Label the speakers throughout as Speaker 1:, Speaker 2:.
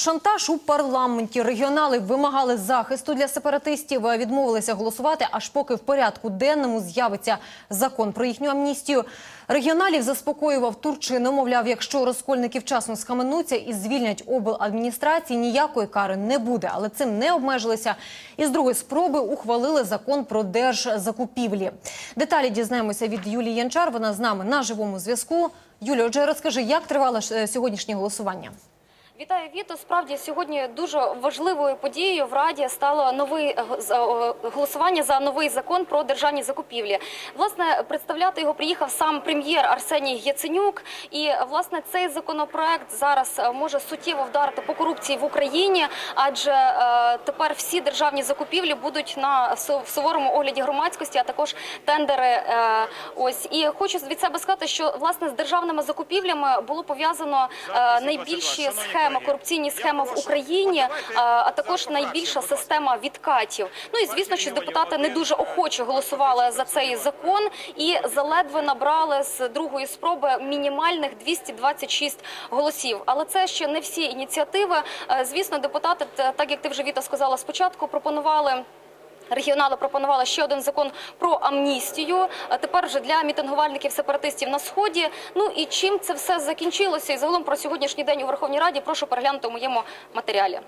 Speaker 1: Шантаж у парламенті. Регіонали вимагали захисту для сепаратистів, відмовилися голосувати, аж поки в порядку денному з'явиться закон про їхню амністію. Регіоналів заспокоював Турчинов, мовляв, якщо розкольники вчасно схаменуться і звільнять обладміністрації, ніякої кари не буде. Але цим не обмежилися. І з другої спроби ухвалили закон про держзакупівлі. Деталі дізнаємося від Юлії Янчар. Вона з нами на живому зв'язку. Юлія, отже, розкажи, як тривало е, сьогоднішнє голосування?
Speaker 2: Вітаю, Віто. Справді сьогодні дуже важливою подією в Раді стало новий е, е, голосування за новий закон про державні закупівлі. Власне, представляти його приїхав сам прем'єр Арсеній Яценюк. І власне цей законопроект зараз е, може суттєво вдарити по корупції в Україні, адже е, тепер всі державні закупівлі будуть на в суворому огляді громадськості, а також тендери. е, Ось і хочу від себе сказати, що власне з державними закупівлями було пов'язано е, найбільші схеми, корупційні схеми в Україні, а також найбільша система відкатів. Ну і звісно, що депутати не дуже охоче голосували за цей закон і заледве набрали з другої спроби мінімальних 226 голосів. Але це ще не всі ініціативи. Е, Звісно, депутати, так як ти вже Віта сказала спочатку, пропонували. Регіонали пропонували ще один закон про амністію. А тепер вже для мітингувальників сепаратистів на сході. Ну і чим це все закінчилося? І загалом про сьогоднішній день у Верховній Раді прошу переглянути у моєму матеріалі.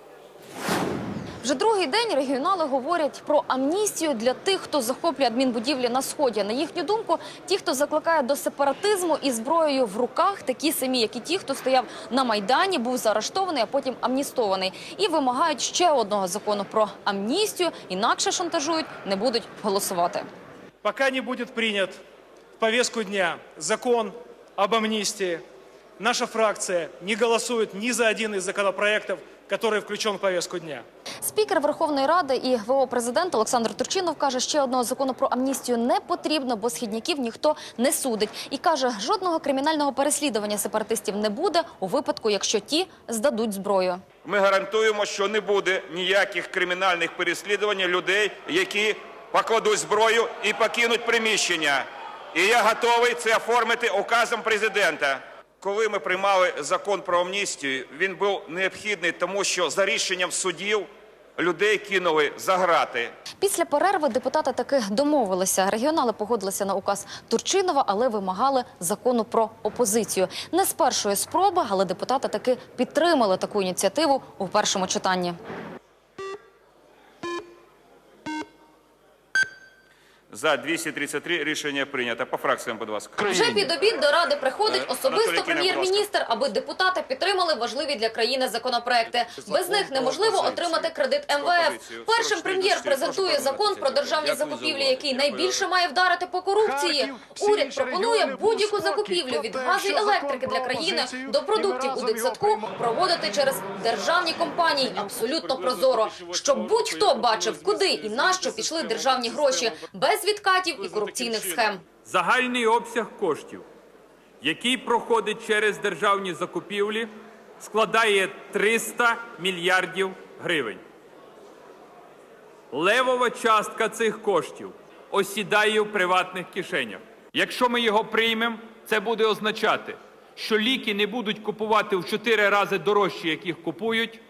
Speaker 2: Вже другий день регіонали говорять про амністію для тих, хто захоплює адмінбудівлі на сході. На їхню думку, ті, хто закликає до сепаратизму і зброєю в руках, такі самі, як і ті, хто стояв на майдані, був заарештований, а потім амністований, і вимагають ще одного закону про амністію. Інакше шантажують, не будуть голосувати.
Speaker 3: Пока не будет принят в повестку дня закон об амнистии, наша фракция не голосует ни за один из законопроектов, который включен в повестку дня.
Speaker 2: Спікер Верховної Ради і ВО президент Олександр Турчинов каже, ще одного закону про амністію не потрібно, бо східняків ніхто не судить. І каже, жодного кримінального переслідування сепаратистів не буде у випадку, якщо ті здадуть зброю.
Speaker 4: Ми гарантуємо, що не буде ніяких кримінальних переслідувань людей, які покладуть зброю і покинуть приміщення. І я готовий це оформити указом президента. Коли ми приймали закон про амністію, він був необхідний, тому що за рішенням судів людей кинули за грати.
Speaker 2: Після перерви депутати таки домовилися. Регіонали погодилися на указ Турчинова, але вимагали закону про опозицію. Не з першої спроби, але депутати таки підтримали таку ініціативу у першому читанні.
Speaker 4: За 233 рішення прийнято. По фракціям, будь ласка.
Speaker 2: Вже під обід до ради приходить
Speaker 4: Е,
Speaker 2: особисто прем'єр-міністр, аби депутати підтримали важливі для країни законопроекти. Без них неможливо отримати кредит МВФ. Першим прем'єр презентує закон про державні закупівлі, який найбільше має вдарити по корупції. Уряд пропонує будь-яку закупівлю від газу і електрики для країни до продуктів у дитсадку проводити через державні компанії абсолютно прозоро, щоб будь-хто бачив, куди і на що пішли державні гроші без відкатів і корупційних схем.
Speaker 5: Загальний обсяг коштів, який проходить через державні закупівлі, складає 300 мільярдів гривень. Левова частка цих коштів осідає в приватних кишенях. Якщо ми його приймемо, це буде означати, що ліки не будуть купувати в 4 рази дорожче, як їх купують,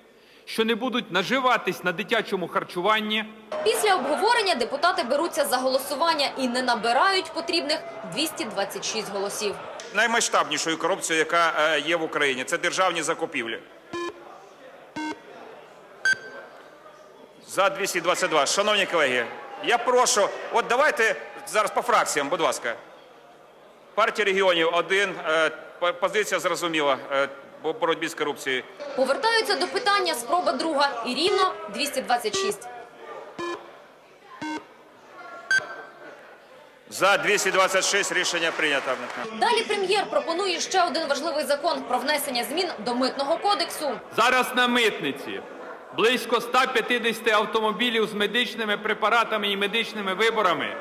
Speaker 5: що не будуть наживатись на дитячому харчуванні,
Speaker 2: Після обговорення депутати беруться за голосування і не набирають потрібних 226 голосів.
Speaker 4: Наймасштабнішою корупцією, яка е, є в Україні, це державні закупівлі. За 222. Шановні колеги, я прошу, от давайте зараз по фракціям, будь ласка. Партія регіонів один, е, позиція зрозуміла е, по боротьбі з корупцією.
Speaker 2: Повертаються до питання спроба друга і рівно 226.
Speaker 4: За 226 рішення прийнято.
Speaker 2: Далі прем'єр пропонує ще один важливий закон про внесення змін до митного кодексу.
Speaker 5: Зараз на митниці близько 150 автомобілів з медичними препаратами і медичними виборами,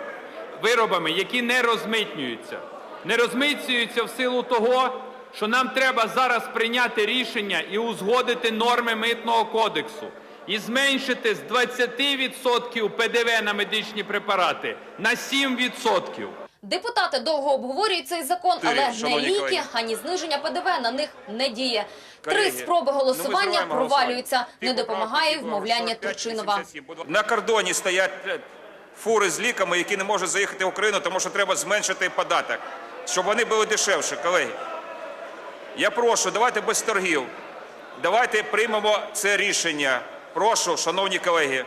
Speaker 5: виробами, які не розмитнюються. Не розмитнюються в силу того, що нам треба зараз прийняти рішення і узгодити норми митного кодексу і зменшити з 20% ПДВ на медичні препарати на 7%.
Speaker 6: Депутати довго обговорюють цей закон,
Speaker 4: Ти,
Speaker 6: але
Speaker 4: шановні
Speaker 6: не ліки,
Speaker 4: колеги.
Speaker 6: ані зниження ПДВ на них не діє. Три
Speaker 4: Колеги,
Speaker 6: спроби
Speaker 4: ну,
Speaker 6: голосування
Speaker 4: зриваємо
Speaker 6: провалюються.
Speaker 4: голосування.
Speaker 6: Не допомагає
Speaker 4: поправки,
Speaker 6: вмовляння
Speaker 4: 45,
Speaker 6: Турчинова.
Speaker 4: 87, будь. На кордоні стоять е, фури з ліками, які не можуть заїхати в Україну, тому що треба зменшити податок, щоб вони були дешевші, колеги. Я прошу, давайте без торгів. Давайте приймемо це рішення. Прошу, шановні колеги,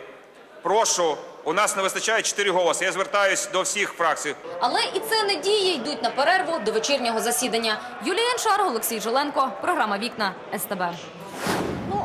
Speaker 4: прошу. У нас не вистачає 4 голоси. Я звертаюсь до всіх фракцій.
Speaker 6: Але і це не діє. Йдуть на перерву до вечірнього засідання. Юлія Яншар, Олексій Жиленко. Програма Вікна СТБ.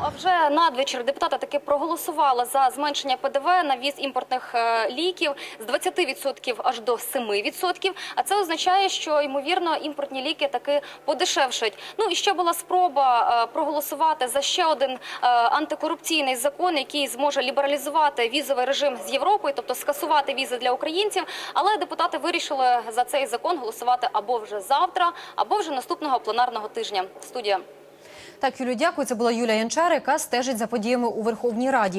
Speaker 6: А вже надвечір депутати таки проголосували за зменшення ПДВ на віз імпортних е, ліків з 20% аж до 7%. А це означає, що ймовірно імпортні ліки таки подешевшать. Ну і ще була спроба е, проголосувати за ще один е, антикорупційний закон, який зможе лібералізувати візовий режим з Європою, тобто скасувати візи для українців. Але депутати вирішили за цей закон голосувати або вже завтра, або вже наступного пленарного тижня. Студія.
Speaker 1: Так, Юлю, дякую. Це була Юлія Янчар, яка стежить за подіями у Верховній Раді.